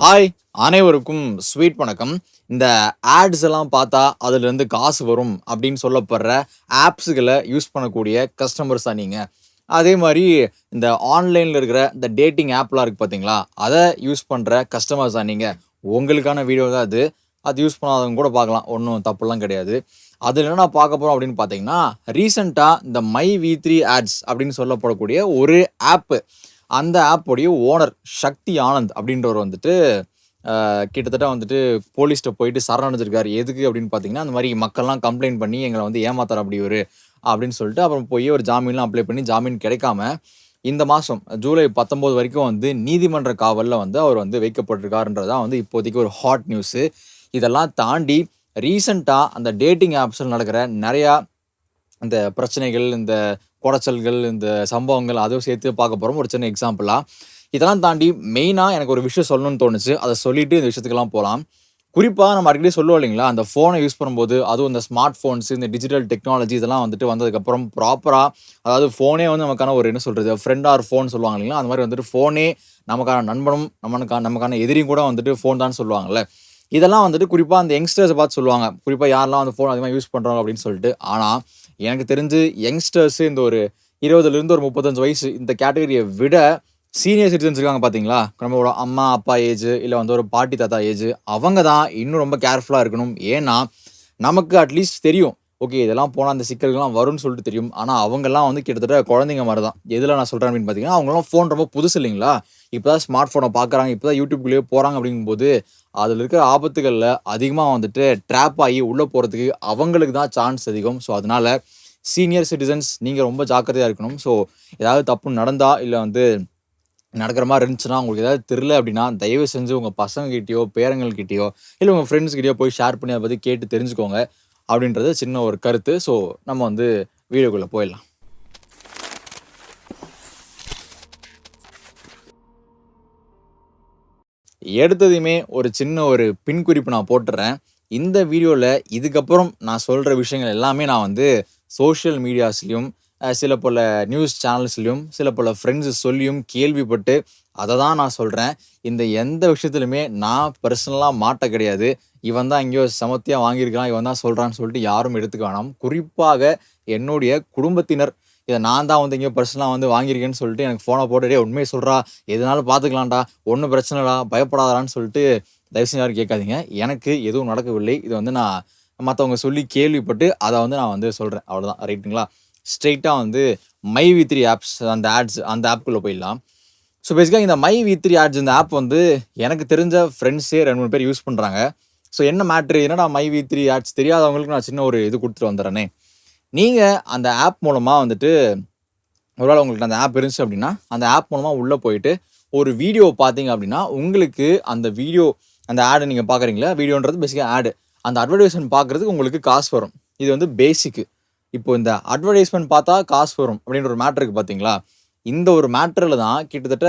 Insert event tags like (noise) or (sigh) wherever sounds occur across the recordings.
Hi அனைவருக்கும் sweet வணக்கம். இந்த ஆட்ஸ் எல்லாம் பார்த்தா அதுலேருந்து காசு வரும் அப்படின்னு சொல்லப்படுற ஆப்ஸுகளை யூஸ் பண்ணக்கூடிய கஸ்டமர்ஸாக நீங்கள் அதே மாதிரி இந்த ஆன்லைனில் இருக்கிற இந்த டேட்டிங் ஆப்லாம் இருக்குது பார்த்தீங்களா அதை யூஸ் பண்ணுற கஸ்டமர்ஸாக நீங்கள் உங்களுக்கான வீடியோ தான் அது. அது யூஸ் பண்ணாதவங்க கூட பார்க்கலாம். ஒன்றும் தப்புலாம் கிடையாது. அதில் என்ன நான் பார்க்க போகிறோம் அப்படின்னு பார்த்தீங்கன்னா ரீசெண்டாக இந்த மை வி த்ரீ ஆட்ஸ் அப்படின்னு சொல்லப்படக்கூடிய ஒரு ஆப்பு அந்த ஆப்போடைய ஓனர் சக்தி ஆனந்த் அப்படின்றவர் வந்துட்டு கிட்டத்தட்ட வந்துட்டு போலீஸ்கிட்ட போயிட்டு சரணடைஞ்சிருக்காரு. எதுக்கு அப்படின்னு பார்த்தீங்கன்னா அந்த மாதிரி மக்கள்லாம் கம்ப்ளைண்ட் பண்ணி எங்களை வந்து ஏமாத்தார் அப்படி ஒரு அப்படின்னு சொல்லிட்டு அப்புறம் போய் ஒரு ஜாமீன்லாம் அப்ளை பண்ணி ஜாமீன் கிடைக்காம இந்த மாதம் ஜூலை பத்தொம்போது வரைக்கும் வந்து நீதிமன்ற காவலில் வந்து அவர் வந்து வைக்கப்பட்டிருக்காருன்றதான் வந்து இப்போதைக்கு ஒரு ஹாட் நியூஸு இதெல்லாம் தாண்டி ரீசண்டாக அந்த டேட்டிங் ஆப்ஸில் நடக்கிற நிறையா இந்த பிரச்சனைகள் இந்த குடைச்சல்கள் இந்த சம்பவங்கள் அதுவும் சேர்த்து பார்க்க போகிறோம் ஒரு சின்ன எக்ஸாம்பிளாக இதெல்லாம் தாண்டி மெயினாக எனக்கு ஒரு விஷயம் சொல்லணும்னு தோணுச்சு. அதை சொல்லிவிட்டு இந்த விஷயத்துக்கெல்லாம் போகலாம் குறிப்பாக நம்ம அடிக்கடி சொல்லுவோம் இல்லைங்களா? அந்த ஃபோனை யூஸ் பண்ணும்போது அதுவும் இந்த ஸ்மார்ட் ஃபோன்ஸ் இந்த டிஜிட்டல் டெக்னாலஜி இதெல்லாம் வந்துட்டு வந்ததுக்கப்புறம் ப்ராப்பராக அதாவது ஃபோனே வந்து நமக்கான ஒரு என்ன சொல்கிறது ஃப்ரெண்ட் ஆர் ஃபோன் சொல்லுவாங்க இல்லைங்களா? அந்த மாதிரி வந்துட்டு ஃபோனே நமக்கான நண்பனும் நமக்கான நமக்கான எதிரியும் கூட வந்துட்டு ஃபோன் தான் சொல்லுவாங்கல்ல. இதெல்லாம் வந்துட்டு குறிப்பாக அந்த யங்ஸ்டர்ஸை பார்த்து சொல்லுவாங்க. குறிப்பாக யாரெல்லாம் வந்து ஃபோன் அதிகமாக யூஸ் பண்ணுறாங்க அப்படின்னு சொல்லிட்டு. ஆனால் எனக்கு தெரிஞ்சு யங்ஸ்டர்ஸு இந்த ஒரு இருபதுலேருந்து ஒரு முப்பத்தஞ்சு வயசு இந்த கேட்டகரியை விட சீனியர் சிட்டிசன்ஸ் இருக்காங்க பார்த்தீங்களா நம்மளோட அம்மா அப்பா ஏஜ் இல்லை வந்து ஒரு பாட்டி தாத்தா ஏஜ் அவங்க தான் இன்னும் ரொம்ப கேர்ஃபுல்லாக இருக்கணும். ஏன்னா நமக்கு அட்லீஸ்ட் தெரியும் ஓகே இதெல்லாம் போனால் அந்த சிக்கல்கள்லாம் வரும்னு சொல்லிட்டு தெரியும். ஆனால் அவங்கெல்லாம் வந்து கிட்டத்தட்ட குழந்தைங்க மாதிரி தான் எதில் நான் சொல்கிறேன் அப்படின்னு பார்த்தீங்கன்னா அவங்களாம் ஃபோன் ரொம்ப புதுசு இல்லைங்களா? இப்போ தான் ஸ்மார்ட் ஃபோனை பார்க்குறாங்க இப்போ தான் யூடியூப்குள்ளேயே போகிறாங்க அப்படிங்கும்போது அதில் இருக்கிற ஆபத்துகளில் அதிகமாக வந்துட்டு ட்ராப் ஆகி உள்ளே போகிறதுக்கு அவங்களுக்கு தான் சான்ஸ் அதிகம். ஸோ அதனால் சீனியர் சிட்டிசன்ஸ் நீங்கள் ரொம்ப ஜாக்கிரதையாக இருக்கணும். ஸோ ஏதாவது தப்பு நடந்தால் இல்லை வந்து நடக்கிற மாதிரி இருந்துச்சுன்னா உங்களுக்கு ஏதாவது தெரில அப்படின்னா தயவு செஞ்சு உங்கள் பசங்ககிட்டயோ பேரங்கள்கிட்டயோ இல்லை உங்கள் ஃப்ரெண்ட்ஸ்கிட்டயோ போய் ஷேர் பண்ணி அதை பற்றி கேட்டு தெரிஞ்சுக்கோங்க. அப்படின்றது சின்ன ஒரு கருத்து. ஸோ நம்ம வந்து வீடியோக்குள்ளே போயிடலாம். எடுத்ததையுமே ஒரு சின்ன ஒரு பின் குறிப்பு நான் போட்டுறேன். இந்த வீடியோவில் இதுக்கப்புறம் நான் சொல்கிற விஷயங்கள் எல்லாமே நான் வந்து சோஷியல் மீடியாஸ்லேயும் சில பல நியூஸ் சேனல்ஸ்லையும் சில பல ஃப்ரெண்ட்ஸ் சொல்லியும் கேள்விப்பட்டு அதை தான் நான் சொல்கிறேன் இந்த எந்த விஷயத்துலையுமே நான் பர்சனலாக மாட்ட கிடையாது. இவன் தான் எங்கேயோ சமத்தியாக வாங்கியிருக்கான் இவன் தான் சொல்கிறான்னு சொல்லிட்டு யாரும் எடுத்துக்க வேணாம். குறிப்பாக என்னுடைய குடும்பத்தினர் இதை நான் தான் வந்து எங்கேயோ பர்சனலாக வந்து வாங்கியிருக்கேன்னு சொல்லிட்டு எனக்கு ஃபோனை போட்டு உண்மையை சொல்கிறா எதுனாலும் பார்த்துக்கலாம்டா ஒன்றும் பிரச்சனைடா பயப்படாதான்னு சொல்லிட்டு தயவு செஞ்சு யாரும் கேட்காதீங்க. எனக்கு எதுவும் நடக்கவில்லை. இது வந்து நான் மற்றவங்க சொல்லி கேள்விப்பட்டு அதை வந்து நான் வந்து சொல்கிறேன் அவ்வளோதான் ரைட்டுங்களா ஸ்ட்ரெயிட்டாக வந்து மை வி த்ரீ ஆப்ஸ் அந்த ஆட்ஸ் அந்த ஆப்குள்ளே போயிடலாம். ஸோ பேசிக்காக இந்த மை வி த்ரீ ஆட்ஸ் இந்த ஆப் வந்து எனக்கு தெரிஞ்ச ஃப்ரெண்ட்ஸே ரெண்டு மூணு பேர் யூஸ் பண்ணுறாங்க ஸோ என்ன மேட்ரு என்னடா மை வி த்ரீ ஆட்ஸ்? தெரியாதவங்களுக்கு நான் சின்ன ஒரு இது கொடுத்துட்டு வந்துடுறேனே. நீங்கள் அந்த ஆப் மூலமாக வந்துட்டு ஒருவேளை உங்களுக்கு அந்த ஆப் இருந்துச்சு அப்படின்னா அந்த ஆப் மூலமாக உள்ளே போயிட்டு ஒரு வீடியோ பார்த்தீங்க அப்படின்னா உங்களுக்கு அந்த வீடியோ அந்த ஆடை நீங்கள் பார்க்குறீங்களா? வீடியோன்றது பேசிக்காக ஆடு அந்த அட்வர்டைஸ்மெண்ட் பார்க்குறதுக்கு உங்களுக்கு காசு வரும். இது வந்து பேசிக்கு இப்போ இந்த அட்வர்டைஸ்மெண்ட் பார்த்தா காசு வரும் அப்படின்ற ஒரு மேட்ருக்கு பார்த்தீங்களா? இந்த ஒரு மேட்டரில் தான் கிட்டத்தட்ட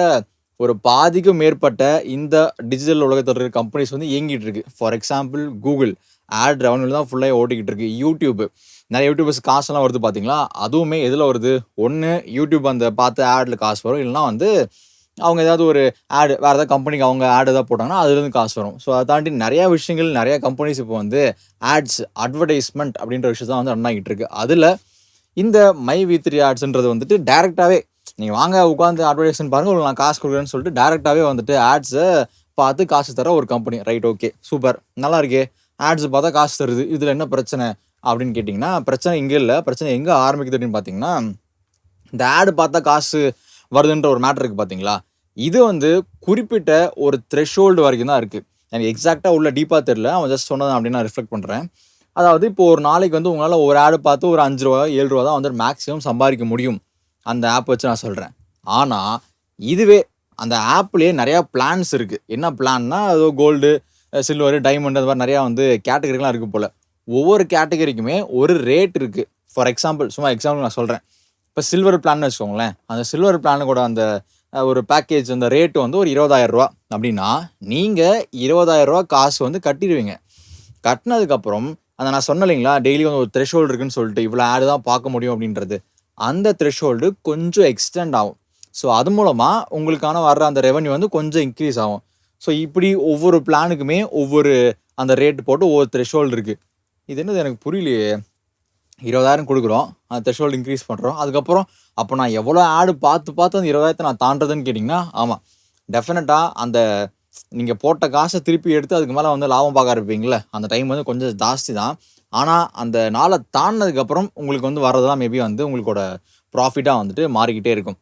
ஒரு பாதிக்கும் மேற்பட்ட இந்த டிஜிட்டல் உலகத்தில் இருக்கிற கம்பெனிஸ் வந்து இயங்கிட்டு இருக்கு. For example Google ad revenue தான் ஃபுல்லாக ஓட்டிக்கிட்டு இருக்கு. யூடியூப் நிறைய யூடியூபர்ஸ் காசுலாம் வருது பார்த்தீங்களா? அதுவுமே எதில் வருது? ஒன்று யூடியூப் அந்த பார்த்து ஆடில் காசு வரும். இல்லைன்னா வந்து அவங்க ஏதாவது ஒரு ஆடு வேறு ஏதாவது கம்பெனிக்கு அவங்க ஆடு ஏதாவது போட்டாங்கன்னா அதுலேருந்து காசு வரும். ஸோ அதை தாண்டி நிறையா விஷயங்கள் நிறையா கம்பெனிஸ் இப்போ வந்து ஆட்ஸ் அட்வர்டைஸ்மெண்ட் அப்படின்ற விஷயம் தான் வந்து ரன் ஆகிட்டு இருக்கு. அதில் இந்த மை வி த்ரீ ஆட்ஸ்ன்றது வந்துட்டு டேரெக்டாகவே நீங்கள் வாங்க உட்காந்து அட்வர்டைஸ்மெண்ட் பாருங்கள் உங்களுக்கு நான் காசு கொடுக்குறேன்னு சொல்லிட்டு டேரெக்டாகவே வந்துட்டு ஆட்ஸை பார்த்து காசு தர ஒரு கம்பெனி ரைட் ஓகே சூப்பர் நல்லா இருக்கே. ஆட்ஸ் பார்த்தா காசு தருது. இதில் என்ன பிரச்சனை? அப்படின்னு கேட்டிங்கன்னா பிரச்சனை இங்கே இல்லை. பிரச்சனை எங்கே ஆரம்பிக்குது அப்படின்னு பார்த்தீங்கன்னா இந்த ஆடு பார்த்தா காசு வருதுன்ற ஒரு மேட்டர் இருக்குது பார்த்தீங்களா? இது வந்து குறிப்பிட்ட ஒரு த்ரெஷோல்டு வரைக்கும் தான் இருக்குது எனக்கு எக்ஸாக்டாக உள்ள டீப்பாக தெரில அவன் ஜஸ்ட் சொன்னதான் அப்படின்னு நான் ரிஃப்ளெக்ட் பண்ணுறேன் அதாவது இப்போ ஒரு நாளைக்கு வந்து உங்களால் ஒரு ஆடு பார்த்து ஒரு அஞ்சு ரூபா ஏழு ரூபா தான் வந்து மேக்ஸிமம் சம்பாதிக்க முடியும். அந்த ஆப் வச்சு நான் சொல்கிறேன் ஆனால் இதுவே அந்த ஆப்லேயே நிறையா பிளான்ஸ் இருக்குது என்ன பிளான்னா அது கோல்டு சில்வர் டைமண்ட் அது மாதிரி நிறையா வந்து கேட்டகரிலாம் இருக்குது போல். ஒவ்வொரு கேட்டகரிக்குமே ஒரு ரேட் இருக்குது ஃபார் எக்ஸாம்பிள் சும்மா எக்ஸாம்பிள் நான் சொல்கிறேன் இப்போ சில்வர் பிளான் வச்சுக்கோங்களேன். அந்த சில்வர் பிளான் கூட அந்த ஒரு பேக்கேஜ் அந்த ரேட்டு வந்து ஒரு இருபதாயிரம் ரூபா அப்படின்னா நீங்கள் இருபதாயிரரூவா காசு வந்து கட்டிடுவீங்க. கட்டினதுக்கப்புறம் அந்த நான் சொன்ன இல்லைங்களா டெய்லி வந்து ஒரு த்ரெஷ்ஹோல்டு இருக்குன்னு சொல்லிட்டு இவ்வளோ ஆடு தான் பார்க்க முடியும் அப்படின்றது. அந்த த்ரெஷோல்டு கொஞ்சம் எக்ஸ்டெண்ட் ஆகும். ஸோ அது மூலமாக உங்களுக்கான வர்ற அந்த ரெவன்யூ வந்து கொஞ்சம் இன்க்ரீஸ் ஆகும். ஸோ இப்படி ஒவ்வொரு பிளானுக்குமே ஒவ்வொரு அந்த ரேட்டு போட்டு ஒவ்வொரு த்ரெஷோல்டு இருக்குது இது என்னது எனக்கு புரியலையே. இருபதாயிரம் கொடுக்குறோம். அந்த த்ரெஷ்ஹோல்டு இன்க்ரீஸ் பண்ணுறோம் அதுக்கப்புறம் அப்போ நான் எவ்வளோ ஆடு பார்த்து பார்த்து அந்த இருபதாயிரத்தை நான் தாண்டதுன்னு கேட்டிங்கன்னா ஆமாம் டெஃபினட்டாக அந்த நீங்கள் போட்ட காசை திருப்பி எடுத்து அதுக்கு மேலே வந்து லாபம் பார்க்க இருப்பீங்களே அந்த டைம் வந்து கொஞ்சம் ஜாஸ்தி தான். ஆனால் அந்த நாளை தாண்டினதுக்கப்புறம் உங்களுக்கு வந்து வர்றதெல்லாம் மேபி வந்து உங்களோட ப்ராஃபிட்டாக வந்துட்டு மாறிக்கிட்டே இருக்கும்.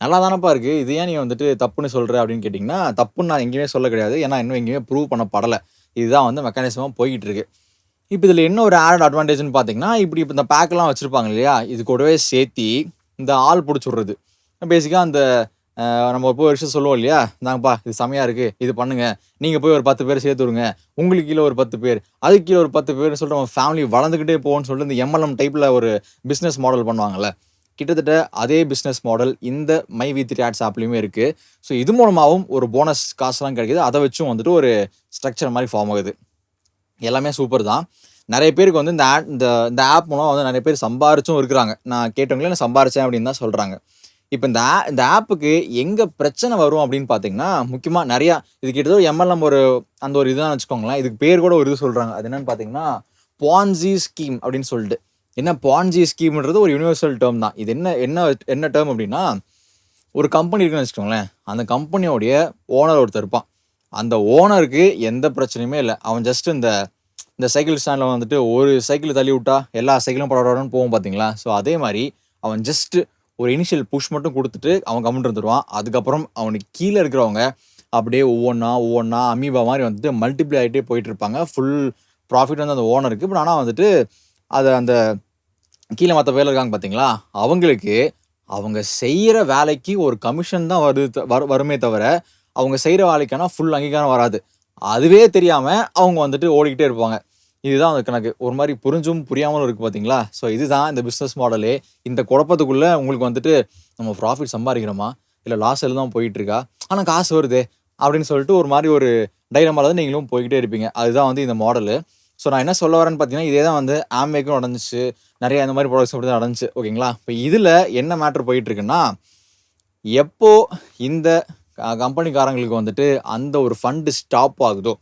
நல்லா தானப்பா இருக்குது இது ஏன் நீ வந்துட்டு தப்புன்னு சொல்கிற அப்படின்னு கேட்டிங்கன்னா தப்புன்னு நான் எங்கேயுமே சொல்ல கிடையாது. ஏன்னா இன்னும் எங்கேயுமே ப்ரூவ் பண்ணப்படலை. இதுதான் வந்து மெக்கானிசமாக போய்கிட்டு இருக்குது இப்போ இதில் என்ன ஒரு ஆட் அட்வான்டேஜ்னு பார்த்தீங்கன்னா இப்படி இப்போ இந்த பேக்கெலாம் வச்சுருப்பாங்க இல்லையா? இது கூடவே சேர்த்தி இந்த ஆள் பிடிச்சி விட்றது. பேசிக்காக அந்த நம்ம போய் வருஷம் சொல்லுவோம் இல்லையா? நாங்கப்பா இது செமையாக இருக்குது இது பண்ணுங்கள் நீங்கள் போய் ஒரு பத்து பேர் சேர்த்து விடுங்க. உங்களுக்கு கீழே ஒரு பத்து பேர். அதுக்கு கீழே ஒரு பத்து பேர் சொல்லிட்டு நம்ம ஃபேமிலி வளர்ந்துக்கிட்டே போகணும்னு சொல்லிட்டு இந்த எம்எல்எம் டைப்பில் ஒரு பிஸ்னஸ் மாடல் பண்ணுவாங்கள்ல கிட்டத்தட்ட அதே பிஸ்னஸ் மாடல் இந்த மை வி த்ரீ ஆட்ஸ் ஆப்லேயுமே இருக்குது ஸோ இது மூலமாகவும் ஒரு போனஸ் காசுலாம் கிடைக்குது. அதை வச்சும் வந்துட்டு ஒரு ஸ்ட்ரக்சர் மாதிரி ஃபார்ம் ஆகுது. எல்லாமே சூப்பர் தான். நிறைய பேருக்கு வந்து இந்த ஆட் இந்த இந்த ஆப் மூலம் வந்து நிறைய பேர் சம்பாரிச்சும் இருக்கிறாங்க. நான் கேட்டவங்களே நான் சம்பாரிச்சேன் அப்படின்னு தான் சொல்கிறாங்க இப்போ இந்த ஆ இந்த ஆப்புக்கு எங்கே பிரச்சனை வரும் அப்படின்னு பார்த்தீங்கன்னா முக்கியமாக நிறையா இது கிட்டத்தட்ட எம்எல்எம் ஒரு அந்த ஒரு இதுதான் வச்சுக்கோங்களேன். இதுக்கு பேர் கூட ஒரு இது சொல்கிறாங்க அது என்னன்னு பார்த்தீங்கன்னா பான்சி ஸ்கீம் அப்படின்னு சொல்லிட்டு. என்ன பான்சி ஸ்கீம்ன்றது ஒரு யூனிவர்சல் டேர்ம் தான். இது என்ன என்ன என்ன டேர்ம் அப்படின்னா ஒரு கம்பெனி இருக்குன்னு வச்சுக்கோங்களேன். அந்த கம்பெனியோடைய ஓனர் ஒருத்தர் இருப்பான். அந்த ஓனருக்கு எந்த பிரச்சனையுமே இல்லை. அவன் ஜஸ்ட் இந்த இந்த சைக்கிள் ஸ்டாண்டில் வந்துட்டு ஒரு சைக்கிள் தள்ளி விட்டா எல்லா சைக்கிளும் படப்படன்னு போகும் பார்த்தீங்களா ஸோ அதே மாதிரி அவன் ஜஸ்ட் ஒரு இனிஷியல் புஷ் மட்டும் கொடுத்துட்டு அவன் கமெண்ட் இருந்துருவான். அதுக்கப்புறம் அவனுக்கு கீழே இருக்கிறவங்க அப்படியே ஒவ்வொன்றா ஒவ்வொன்றா அமீபா மாதிரி வந்துட்டு மல்டிப்ளை ஆகிட்டே போயிட்டு இருப்பாங்க. ஃபுல் ப்ராஃபிட் வந்து அந்த ஓனருக்கு பட் ஆனால் வந்துட்டு அதை அந்த கீழே மற்ற வேலை இருக்காங்க பார்த்தீங்களா அவங்களுக்கு அவங்க செய்கிற வேலைக்கு ஒரு கமிஷன் தான் வருது வரு வருமே தவிர அவங்க செய்கிற வேலைக்கான ஃபுல் அங்கீகாரம் வராது. அதுவே தெரியாமல் அவங்க வந்துட்டு ஓடிக்கிட்டே இருப்பாங்க. இதுதான் அந்த கணக்கு. ஒரு மாதிரி புரிஞ்சும் புரியாமலும் இருக்குது பார்த்தீங்களா ஸோ இதுதான் இந்த பிஸ்னஸ் மாடலே இந்த குழப்பத்துக்குள்ளே உங்களுக்கு வந்துட்டு நம்ம ப்ராஃபிட் சம்பாதிக்கிறோமா? இல்லை லாஸ் தான் போயிட்டுருக்கா? ஆனால் காசு வருதே அப்படின்னு சொல்லிட்டு ஒரு மாதிரி ஒரு டைலமால தான் நீங்களும் போய்கிட்டே இருப்பீங்க. அதுதான் வந்து இந்த மாடலு ஸோ நான் என்ன சொல்ல வரேன்னு பார்த்தீங்கன்னா இதே தான் வந்து ஆம்பேக்கும் நடந்துச்சு. நிறையா இந்த மாதிரி ப்ராடக்ட்ஸ் அப்படி தான் நடந்துச்சு ஓகேங்களா இப்போ இதில் என்ன மேட்ரு போயிட்டுருக்குன்னா எப்போது எப்போ இந்த கம்பெனிக்காரங்களுக்கு வந்துட்டு அந்த ஒரு ஃபண்டு ஸ்டாப் ஆகுதோ?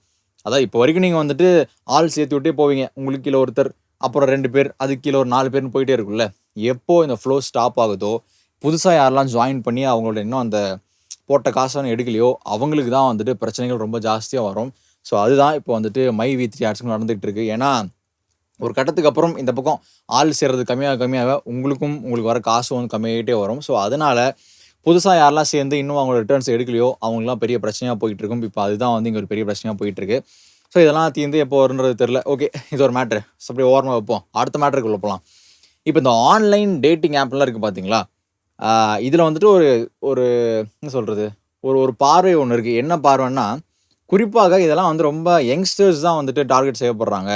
அதான் இப்போ வரைக்கும் நீங்கள் வந்துட்டு ஆள் சேர்த்து விட்டே போவீங்க. உங்களுக்கு கீழே ஒருத்தர் அப்புறம் ரெண்டு பேர் அதுக்கு கீழே ஒரு நாலு பேர்னு போயிட்டே இருக்குல்ல எப்போ இந்த ஃப்ளோ ஸ்டாப் ஆகுதோ புதுசாக யாரெல்லாம் ஜாயின் பண்ணி அவங்களோட இன்னும் அந்த போட்ட காசு எடுக்கலையோ அவங்களுக்கு தான் வந்துட்டு பிரச்சனைகள் ரொம்ப ஜாஸ்தியாக வரும். ஸோ அதுதான் இப்போ வந்துட்டு மை வி த்ரீ ஆட்ஸ்க்கும் நடந்துகிட்டு இருக்கு. ஏன்னா ஒரு கட்டத்துக்கு அப்புறம் இந்த பக்கம் ஆள் சேர்றது கம்மியாக கம்மியாக உங்களுக்கும் உங்களுக்கு வர காசும் வந்து கம்மியாகிட்டே வரும். ஸோ அதனால் புதுசாக யாரெல்லாம் சேர்ந்து இன்னும் அவங்களோட ரிட்டர்ன்ஸ் எடுக்கலையோ அவங்களாம் பெரிய பிரச்சனையாக போயிட்டு இருக்கும் இப்போ அதுதான் வந்து இங்கே ஒரு பெரிய பிரச்சனையாக போயிட்டு இருக்கு ஸோ இதெல்லாம் தீர்ந்து எப்போ வருன்றது தெரில ஓகே இது ஒரு மேட்ரு ஸோ அப்படியே ஓரமாக வைப்போம். அடுத்த மேட்ருக்குள்ள போகலாம் இப்போ இந்த ஆன்லைன் டேட்டிங் ஆப்லாம் இருக்குது பார்த்தீங்களா இதில் வந்துட்டு ஒரு ஒரு என்ன சொல்கிறது ஒரு ஒரு பார்வை ஒன்று இருக்குது என்ன பார்வைன்னா குறிப்பாக இதெல்லாம் வந்து ரொம்ப யங்ஸ்டர்ஸ் தான் வந்துட்டு டார்கெட் செய்யப்படுறாங்க.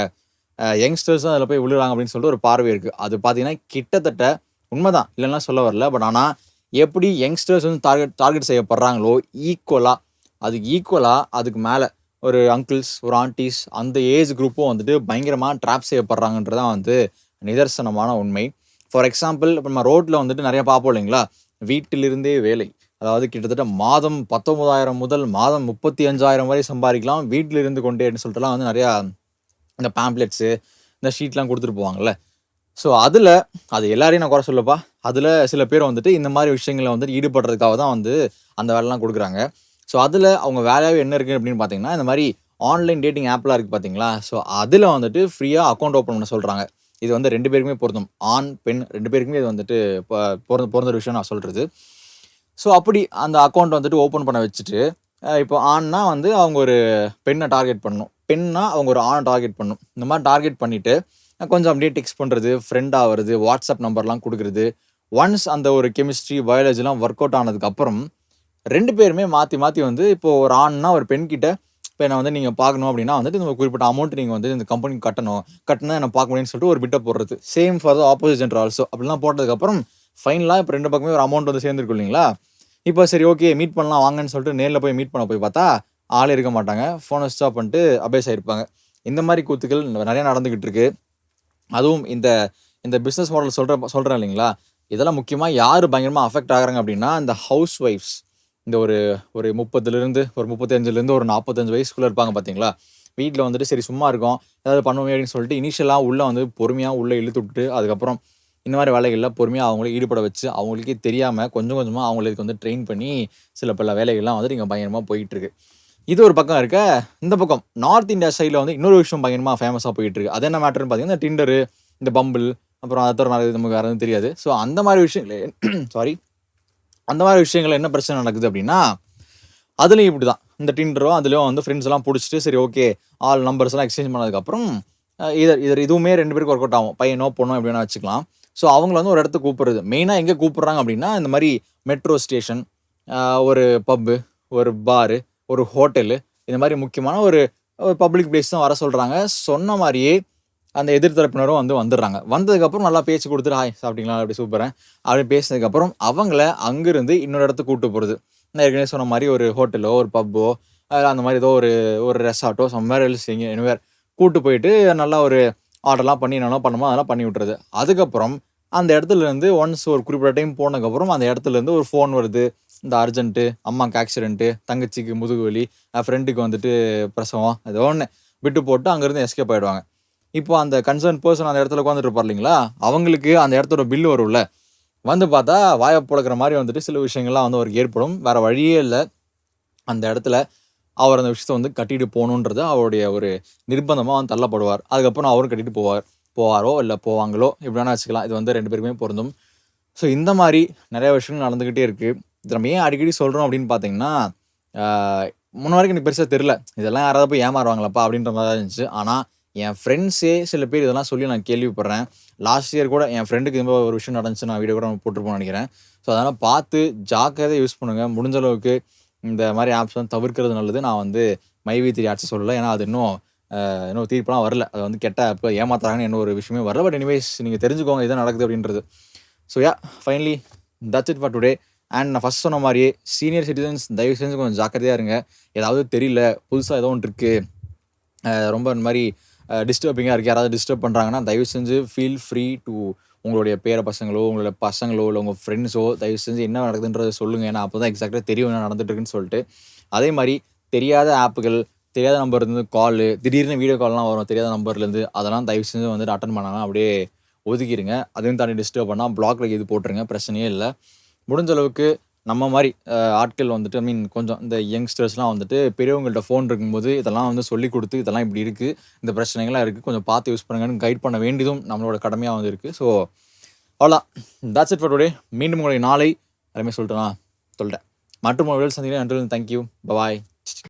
யங்ஸ்டர்ஸ் தான் அதில் போய் விழுறாங்க அப்படின்னு சொல்லிட்டு ஒரு பார்வை இருக்குது அது பார்த்தீங்கன்னா கிட்டத்தட்ட உண்மைதான். இல்லைன்னா சொல்ல வரல. பட் ஆனால் எப்படி யங்ஸ்டர்ஸ் வந்து டார்கெட் டார்கெட் செய்யப்படுறாங்களோ ஈக்குவலாக அதுக்கு ஈக்குவலாக அதுக்கு மேலே ஒரு அங்கிள்ஸ் ஒரு ஆண்டிஸ் அந்த ஏஜ் குரூப்பும் வந்துட்டு பயங்கரமாக ட்ராப் செய்யப்படுறாங்கன்றதான் வந்து நிதர்சனமான உண்மை. ஃபார் எக்ஸாம்பிள் இப்போ நம்ம ரோட்டில் வந்துட்டு நிறையா பார்ப்போம் இல்லைங்களா? வீட்டிலிருந்தே வேலை. அதாவது கிட்டத்தட்ட மாதம் பத்தொம்பதாயிரம் முதல் மாதம் முப்பத்தி அஞ்சாயிரம் வரை சம்பாதிக்கலாம். வீட்டில் இருந்து கொண்டேன்னு சொல்லிட்டுலாம் வந்து நிறையா இந்த பேம்ப்ளெட்ஸு இந்த ஷீட்லாம் கொடுத்துட்டு போவாங்கள்ல ஸோ அதில் அது எல்லாரையும் நான் குறை சொல்லப்பா. அதில் சில பேர் வந்துட்டு இந்த மாதிரி விஷயங்களில் வந்துட்டு ஈடுபடுறதுக்காக தான் வந்து அந்த வேலைலாம் கொடுக்குறாங்க. ஸோ அதில் அவங்க வேலையாகவே என்ன இருக்குது அப்படின்னு பார்த்தீங்கன்னா இந்த மாதிரி ஆன்லைன் டேட்டிங் ஆப்லாம் இருக்குது பார்த்தீங்களா ஸோ அதில் வந்துட்டு ஃப்ரீயாக அக்கௌண்ட் ஓப்பன் பண்ண சொல்கிறாங்க இது வந்து ரெண்டு பேருக்குமே பொருந்தும். ஆண் பெண் ரெண்டு பேருக்குமே இது வந்துட்டு பிறந்த பொருந்த பொருந்த விஷயம் நான் சொல்கிறது ஸோ அப்படி அந்த அக்கௌண்ட் வந்துட்டு ஓப்பன் பண்ண வச்சுட்டு இப்போ ஆண்னா வந்து அவங்க ஒரு பெண்ணை டார்கெட் பண்ணணும். பெண்ணா அவங்க ஒரு ஆணை டார்கெட் பண்ணணும். இந்த மாதிரி டார்கெட் பண்ணிவிட்டு கொஞ்சம் அப்படியே டெக்ஸ்ட் பண்ணுறது ஃப்ரெண்ட் ஆகிறது வாட்ஸ்அப் நம்பர்லாம் கொடுக்குறது ஒன்ஸ் அந்த ஒரு கெமிஸ்ட்ரி பயாலஜிலாம் ஒர்க் அவுட் ஆனதுக்கப்புறம் ரெண்டு பேருமே மாற்றி மாற்றி வந்து இப்போது ஒரு ஆண்னா ஒரு பெண்கிட்ட இப்போ என்ன வந்து நீங்கள் பார்க்கணும் அப்படின்னா வந்துட்டு இந்த குறிப்பிட்ட அமௌண்ட் நீங்கள் வந்து இந்த கம்பெனிக்கு கட்டணும். கட்டினா என்ன பார்க்க முடியும்னு சொல்லிட்டு ஒரு பிட்டை போடுறது. Same for the opposite gender also அப்படிலாம் போட்டதுக்கப்புறம் ஃபைனலாக இப்போ ரெண்டு பக்கமே ஒரு அமௌண்ட் வந்து சேர்ந்துருக்கும் இல்லைங்களா? இப்போ சரி ஓகே மீட் பண்ணலாம் வாங்கன்னு சொல்லிட்டு நேரில் போய் மீட் பண்ண போய் பார்த்தா ஆளே இருக்க மாட்டாங்க. ஃபோனை ஸ்டாப் பண்ணிட்டு அபேஸ் ஆகிருப்பாங்க இந்த மாதிரி கூத்துக்கள் நிறைய நடந்துக்கிட்டு இருக்கு. அதுவும் இந்த இந்த பிஸ்னஸ் மாடல் சொல்கிற சொல்கிறேன் இல்லைங்களா? இதெல்லாம் முக்கியமாக யார் பயங்கரமாக அஃபெக்ட் ஆகுறாங்க அப்படின்னா இந்த ஹவுஸ் ஒய்ஃப்ஸ் இந்த ஒரு ஒரு முப்பதுலேருந்து ஒரு முப்பத்தஞ்சுலேருந்து ஒரு நாற்பத்தஞ்சு வயசுக்குள்ளே இருப்பாங்க பார்த்தீங்களா வீட்டில் வந்துட்டு சரி சும்மா இருக்கும் ஏதாவது பண்ணுவோமே அப்படின்னு சொல்லிட்டு இனிஷியலாக உள்ளே வந்து பொறுமையாக உள்ளே இழுத்து விட்டு அதுக்கப்புறம் இந்த மாதிரி வேலைகளில் பொறுமையாக அவங்கள ஈடுபட வச்சு அவங்களுக்கே தெரியாமல் கொஞ்சம் கொஞ்சமாக அவங்களுக்கு வந்து ட்ரெயின் பண்ணி சில பல வேலைகள்லாம் வந்துட்டு இங்கே பயங்கரமாக போயிட்டுருக்கு. இது ஒரு பக்கம் இருக்க இந்த பக்கம் நார்த் இந்தியா சைடில் வந்து இன்னொரு விஷயம் பயங்கரமாக ஃபேமஸாக போயிட்டுருக்கு. அது என்ன மேட்டர்னு பார்த்தீங்கன்னா டிண்டரு இந்த பம்பிள் அப்புறம் அதை தவிர நிறைய நமக்கு வேறு எதுவும் தெரியாது. ஸோ அந்த மாதிரி விஷயங்கள் சாரி (clears throat) அந்த மாதிரி விஷயங்கள் என்ன பிரச்சனை நடக்குது அப்படின்னா அதுலேயும் இப்படி தான் இந்த டிண்டரோ அதுலேயும் வந்து ஃப்ரெண்ட்ஸ் எல்லாம் பிடிச்சிட்டு சரி ஓகே ஆல் நம்பர்ஸ் எல்லாம் எக்ஸ்சேஞ்ச் பண்ணதுக்கப்புறம் இதர் இதர் இதுவுமே ரெண்டு பேருக்கு ஒர்க் அவுட் ஆகும். பையனோ பொண்ணோ எப்படி வேணா வச்சுக்கலாம். ஸோ அவங்கள வந்து ஒரு இடத்துக்கு கூப்பிடுறது. மெயினாக எங்கே கூப்பிட்றாங்க அப்படின்னா இந்த மாதிரி மெட்ரோ ஸ்டேஷன் ஒரு பப்பு ஒரு பாரு ஒரு ஹோட்டலு இந்த மாதிரி முக்கியமான ஒரு ஒரு பப்ளிக் பிளேஸ் தான் வர சொல்கிறாங்க சொன்ன மாதிரியே அந்த எதிர்த்தரப்பினரும் வந்து வந்துடுறாங்க. வந்ததுக்கப்புறம் நல்லா பேச்சு கொடுத்துட்டு ஹாய் சாப்பிட்டீங்களா? அப்படி சூப்பரேன் அப்படி பேசினதுக்கப்புறம் அவங்கள அங்கேருந்து இன்னொரு இடத்துக்கு கூப்பிட்டு போகிறது நான் ஏற்கனவே சொன்ன மாதிரி ஒரு ஹோட்டலோ ஒரு பப்போ அந்த மாதிரி ஏதோ ஒரு ஒரு ரெசார்ட்டோ சம்மேர் எல்ஸ் எங்கே எனிவேர் கூப்பிட்டு போயிட்டு நல்லா ஒரு ஆர்டர்லாம் பண்ணி என்னென்ன பண்ணுமோ அதெல்லாம் பண்ணி விட்டுறது. அதுக்கப்புறம் அந்த இடத்துலேருந்து ஒன்ஸ் ஒரு குறிப்பிட்ட டைம் போனதுக்கப்புறம் அந்த இடத்துல இருந்து ஒரு ஃபோன் வருது. இந்த அர்ஜென்ட்டு அம்மாவுக்கு ஆக்சிடென்ட்டு தங்கச்சிக்கு முதுகு வலி ஃப்ரெண்டுக்கு வந்துட்டு பிரசவம் ஏதோ ஒன்று விட்டு போட்டு அங்கேருந்து எஸ்கேப் ஆகிடுவாங்க இப்போ அந்த கன்சர்ன் பர்சன் அந்த இடத்துல உட்காந்துட்டு இருப்பார் இல்லைங்களா அவங்களுக்கு அந்த இடத்தோட பில்லு வரும்ல. வந்து பார்த்தா வாயை புழக்கிற மாதிரி வந்துட்டு சில விஷயங்கள்லாம் வந்து அவருக்கு ஏற்படும். வேறு வழியே இல்லை. அந்த இடத்துல அவர் அந்த விஷயத்தை வந்து கட்டிட்டு போகணுன்றது அவருடைய ஒரு நிர்பந்தமாக வந்து தள்ளப்படுவார். அதுக்கப்புறம் அவரும் கட்டிட்டு போவார். போவாரோ இல்லை போவாங்களோ? எப்படி வேணா வச்சுக்கலாம். இது வந்து ரெண்டு பேருக்குமே பொருந்தும். ஸோ இந்த மாதிரி நிறைய விஷயங்கள் நடந்துக்கிட்டே இருக்குது இது நம்ம ஏன் அடிக்கடி சொல்கிறோம் அப்படின்னு பார்த்தீங்கன்னா முன்ன வரைக்கும் எனக்கு பெருசாக தெரில இதெல்லாம் யாராவது போய் ஏமாறுவாங்களப்பா அப்படின்ற மாதிரி தான் இருந்துச்சு. ஆனால் என் ஃப்ரெண்ட்ஸே சில பேர் இதெல்லாம் சொல்லி நான் கேள்விப்படுறேன். லாஸ்ட் இயர் கூட என் ஃப்ரெண்டுக்கு இந்த ஒரு விஷயம் நடந்துச்சு நான் வீடியோ கூட போட்டிருப்போம்னு நினைக்கிறேன். ஸோ அதனால் பார்த்து ஜாக்கிரதை யூஸ் பண்ணுங்கள் முடிஞ்ச அளவுக்கு இந்த மாதிரி ஆப்ஸ் வந்து தவிர்க்கிறது நல்லது. நான் வந்து மைவி த்ரீ ஆட்ஸ் சொல்லலை. ஏன்னா அது இன்னும் இன்னும் தீர்ப்பெலாம் வரல. அது வந்து கெட்ட ஆப் ஏமாத்துறாங்கன்னு என்ன ஒரு விஷயமே வரல. பட் எனிவேஸ் நீங்கள் தெரிஞ்சுக்கோங்க இதான் நடக்குது அப்படின்றது. So yeah finally that's it for today and நான் ஃபஸ்ட் சொன்ன மாதிரியே சீனியர் சிட்டிசன்ஸ் தயவு செஞ்சு கொஞ்சம் ஜாக்கிரதையாக இருங்க. ஏதாவது தெரியல புதுசாக ஏதோ ஒன்று இருக்குது ரொம்ப இந்த மாதிரி டிஸ்டர்பிங்காக இருக்குது யாராவது டிஸ்டர்ப் பண்ணுறாங்கன்னா தயவு செஞ்சு ஃபீல் ஃப்ரீ டு உங்களுடைய பேர பசங்களோ உங்களோட பசங்களோ இல்லை உங்கள் ஃப்ரெண்ட்ஸோ தயவு செஞ்சு என்ன நடக்குதுன்றதை சொல்லுங்கள் ஏன்னா அப்போ தான் எக்ஸாக்டாக தெரியும் என்ன நடந்துட்டுருக்குன்னு சொல்லிட்டு. அதே மாதிரி தெரியாத ஆப்புகள் தெரியாத நம்பர்லேருந்து கால் திடீர்னு வீடியோ கால்லாம் வரும். தெரியாத நம்பர்லேருந்து அதெல்லாம் தயவு செஞ்சு வந்துட்டு அட்டன் பண்ணாமல் அப்படியே ஒதுக்கிடுங்க அதையும் தாண்டி டிஸ்டர்ப் பண்ணால் பிளாக்ல இது போட்டுருங்க. பிரச்சனையே இல்லை. முடிஞ்ச அளவுக்கு நம்ம மாதிரி ஆட்கள் வந்துட்டு ஐ மீன் கொஞ்சம் இந்த யங்ஸ்டர்ஸ்லாம் வந்துட்டு பெரியவங்கள்ட்ட ஃபோன் இருக்கும்போது இதெல்லாம் வந்து சொல்லி கொடுத்து இதெல்லாம் இப்படி இருக்குது இந்த பிரச்சனைகள்லாம் இருக்குது கொஞ்சம் பார்த்து யூஸ் பண்ணுங்கன்னு கைட் பண்ண வேண்டியதும் நம்மளோட கடமையாக வந்து இருக்குது ஸோ அவ்வளோ. தட்ஸ் இட் ஃபார் டுடே மீண்டும் உங்களுடைய நாளை எல்லாமே சொல்லிட்டேனா சொல்லிட்டேன் மற்றும் ஒரு சந்திக்கிறேன். நன்றி தேங்க்யூ பபாய்